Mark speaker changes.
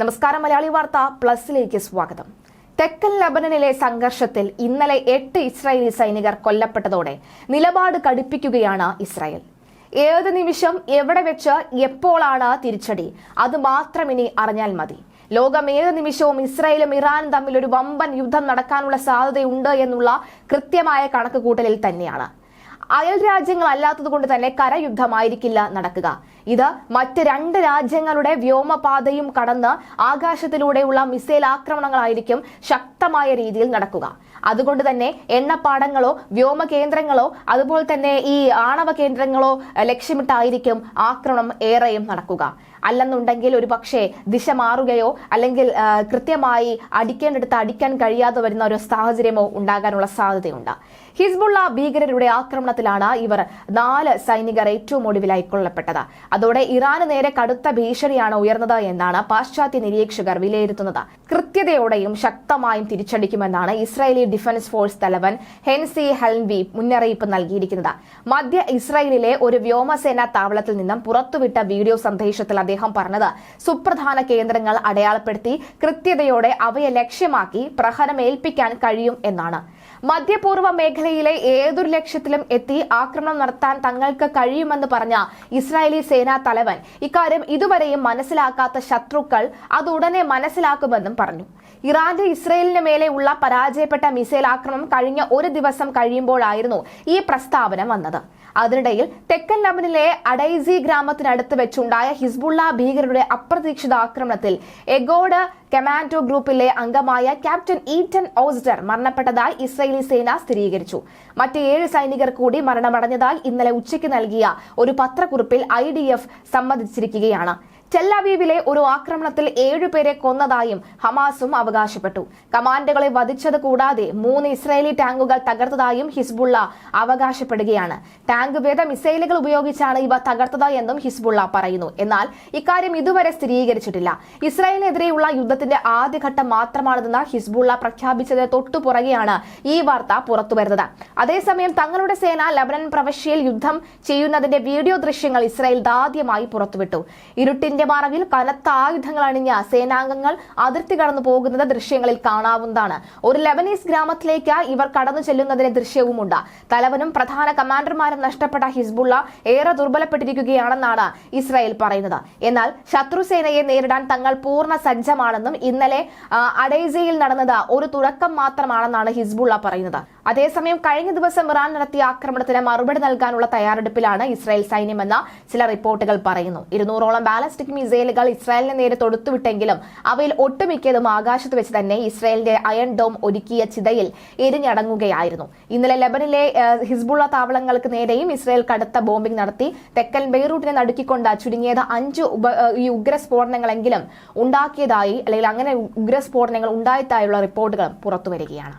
Speaker 1: നമസ്കാരം മലയാളി വാർത്ത പ്ലസിലേക്ക് സ്വാഗതം. തെക്കൻ ലബനനിലെ സംഘർഷത്തിൽ ഇന്നലെ എട്ട് ഇസ്രായേലി സൈനികർ കൊല്ലപ്പെട്ടതോടെ നിലപാട് കടുപ്പിക്കുകയാണ് ഇസ്രായേൽ. ഏത് നിമിഷം എവിടെ വെച്ച് എപ്പോഴാണ് തിരിച്ചടി അത് മാത്രം ഇനി അറിഞ്ഞാൽ മതി. ലോകം ഏത് നിമിഷവും ഇസ്രായേലും ഇറാനും തമ്മിൽ ഒരു വമ്പൻ യുദ്ധം നടക്കാനുള്ള സാധ്യതയുണ്ട് എന്നുള്ള കൃത്യമായ കണക്കുകൂട്ടലിൽ തന്നെയാണ്. അയൽ രാജ്യങ്ങളല്ലാത്തത് കൊണ്ട് തന്നെ കരയുദ്ധമായിരിക്കില്ല നടക്കുക. ഇത് മറ്റ് രണ്ട് രാജ്യങ്ങളുടെ വ്യോമപാതയും കടന്ന് ആകാശത്തിലൂടെയുള്ള മിസൈൽ ആക്രമണങ്ങളായിരിക്കും ശക്തമായ രീതിയിൽ നടക്കുക. അതുകൊണ്ട് തന്നെ എണ്ണപ്പാടങ്ങളോ വ്യോമ കേന്ദ്രങ്ങളോ അതുപോലെ തന്നെ ഈ ആണവ കേന്ദ്രങ്ങളോ ലക്ഷ്യമിട്ടായിരിക്കും ആക്രമണം ഏറെയും നടക്കുക. അല്ലെന്നുണ്ടെങ്കിൽ ഒരു പക്ഷേ ദിശ മാറുകയോ അല്ലെങ്കിൽ കൃത്യമായി അടിക്കേണ്ടടുത്ത് അടിക്കാൻ കഴിയാതെ വരുന്ന ഒരു സാഹചര്യമോ ഉണ്ടാകാനുള്ള സാധ്യതയുണ്ട്. ഹിസ്ബുള്ള ഭീകരരുടെ ആക്രമണത്തിലാണ് ഇവർ നാല് സൈനികർ ഏറ്റവും ഒടുവിലായി കൊല്ലപ്പെട്ടത്. അതോടെ ഇറാന് നേരെ കടുത്ത ഭീഷണിയാണ് ഉയർന്നത് എന്നാണ് പാശ്ചാത്യ നിരീക്ഷകർ വിലയിരുത്തുന്നത്. കൃത്യതയോടെയും ശക്തമായും തിരിച്ചടിക്കുമെന്നാണ് ഇസ്രായേലി ഡിഫൻസ് ഫോഴ്സ് തലവൻ ഹെൻസി ഹെൽവി മുന്നറിയിപ്പ് നൽകിയിരിക്കുന്നത്. മധ്യ ഇസ്രായേലിലെ ഒരു വ്യോമസേനാ താവളത്തിൽ നിന്നും പുറത്തുവിട്ട വീഡിയോ സന്ദേശത്തിൽ അദ്ദേഹം പറഞ്ഞത് സുപ്രധാന കേന്ദ്രങ്ങൾ അടയാളപ്പെടുത്തി കൃത്യതയോടെ അവയെ ലക്ഷ്യമാക്കി പ്രഹരമേൽപ്പിക്കാൻ കഴിയും എന്നാണ്. മധ്യപൂർവ മേഖലയിലെ ഏതൊരു ലക്ഷ്യത്തിലും എത്തി ആക്രമണം നടത്താൻ തങ്ങൾക്ക് കഴിയുമെന്ന് പറഞ്ഞ ഇസ്രായേലി സേനാ തലവൻ. ഇക്കാര്യം ഇതുവരെയും മനസ്സിലാക്കാത്ത ശത്രുക്കൾ അത് ഉടനെ മനസ്സിലാക്കുമെന്നും പറഞ്ഞു. ഇറാന്റെ ഇസ്രയേലിന് മേലെ ഉള്ള പരാജയപ്പെട്ട മിസൈൽ ആക്രമണം കഴിഞ്ഞ ഒരു ദിവസം കഴിയുമ്പോഴായിരുന്നു ഈ പ്രസ്താവന വന്നത്. അതിനിടയിൽ തെക്കൻ ലബനിലെ അഡൈസി ഗ്രാമത്തിനടുത്ത് വെച്ചുണ്ടായ ഹിസ്ബുള്ള ഭീകരരുടെ അപ്രതീക്ഷിത ആക്രമണത്തിൽ എഗോഡ് കമാൻഡോ ഗ്രൂപ്പിലെ അംഗമായ ക്യാപ്റ്റൻ ഈറ്റൻ ഓസ്ഡർ മരണപ്പെട്ടതായി ഇസ്രയേലി സേന സ്ഥിരീകരിച്ചു. മറ്റ് ഏഴ് സൈനികർ കൂടി മരണമടഞ്ഞതായി ഇന്നലെ ഉച്ചയ്ക്ക് നൽകിയ ഒരു പത്രക്കുറിപ്പിൽ ഐ സമ്മതിച്ചിരിക്കുകയാണ്. ടെല്ലവീവിലെ ഒരു ആക്രമണത്തിൽ ഏഴുപേരെ കൊന്നതായും ഹമാസും അവകാശപ്പെട്ടു. കമാൻഡുകളെ വധിച്ചത് കൂടാതെ മൂന്ന് ഇസ്രായേലി ടാങ്കുകൾ തകർത്തതായും ഹിസ്ബുള്ള അവകാശപ്പെടുകയാണ്. ടാങ്ക് വേദ മിസൈലുകൾ ഉപയോഗിച്ചാണ് ഇവ തകർത്തത് എന്നും ഹിസ്ബുള്ള പറയുന്നു. എന്നാൽ ഇക്കാര്യം ഇതുവരെ സ്ഥിരീകരിച്ചിട്ടില്ല. ഇസ്രായേലിനെതിരെയുള്ള യുദ്ധത്തിന്റെ ആദ്യഘട്ടം മാത്രമാണിതെന്ന് ഹിസ്ബുള്ള പ്രഖ്യാപിച്ചത് തൊട്ടുപുറകെയാണ് ഈ വാർത്ത പുറത്തുവരുന്നത്. അതേസമയം തങ്ങളുടെ സേന ലബനൻ പ്രവശ്യയിൽ യുദ്ധം ചെയ്യുന്നതിന്റെ വീഡിയോ ദൃശ്യങ്ങൾ ഇസ്രായേൽ ദാദ്യമായി പുറത്തുവിട്ടു. ഇരുട്ടിന്റെ മറവിൽ കനത്ത ആയുധങ്ങൾ അണിഞ്ഞ സേനാംഗങ്ങൾ അതിർത്തി കടന്നു പോകുന്നത് ദൃശ്യങ്ങളിൽ കാണാവുന്നതാണ്. ഒരു ലെബനീസ് ഗ്രാമത്തിലേക്ക് ഇവർ കടന്നു ചെല്ലുന്നതിന്റെ ദൃശ്യവുമുണ്ട്. തലവനും പ്രധാന കമാൻഡർമാരും നഷ്ടപ്പെട്ട ഹിസ്ബുള്ള ഏറെ ദുർബലപ്പെട്ടിരിക്കുകയാണെന്നാണ് ഇസ്രായേൽ പറയുന്നത്. എന്നാൽ ശത്രുസേനയെ നേരിടാൻ തങ്ങൾ പൂർണ സജ്ജമാണെന്നും ഇന്നലെ അഡൈസയിൽ നടന്നത് ഒരു തുടക്കം മാത്രമാണെന്നാണ് ഹിസ്ബുള്ള പറയുന്നത്. അതേസമയം കഴിഞ്ഞ ദിവസം ഇറാൻ നടത്തിയ ആക്രമണത്തിന് മറുപടി നൽകാനുള്ള തയ്യാറെടുപ്പിലാണ് ഇസ്രായേൽ സൈന്യമെന്ന് ചില റിപ്പോർട്ടുകൾ പറയുന്നു. ഇരുന്നൂറോളം ബാലസ്റ്റിക് മിസൈലുകൾ ഇസ്രായേലിന് നേരെ തൊടുത്തുവിട്ടെങ്കിലും അവയിൽ ഒട്ടുമിക്കതും ആകാശത്ത് വെച്ച് തന്നെ ഇസ്രായേലിന്റെ അയൺ ഡോം ഒരുക്കിയ ചിതയിൽ എരിഞ്ഞടങ്ങുകയായിരുന്നു. ഇന്നലെ ലെബനിലെ ഹിസ്ബുള്ള താവളങ്ങൾക്ക് നേരെയും ഇസ്രായേൽ കടുത്ത ബോംബിംഗ് നടത്തി. തെക്കൻ ബെയ്റൂട്ടിനെ നടുക്കിക്കൊണ്ട് ചുരുങ്ങിയത് അഞ്ച് ഈ ഉണ്ടാക്കിയതായി അല്ലെങ്കിൽ അങ്ങനെ ഉഗ്രസ്ഫോടനങ്ങൾ ഉണ്ടായതായുള്ള റിപ്പോർട്ടുകളും പുറത്തുവരികയാണ്.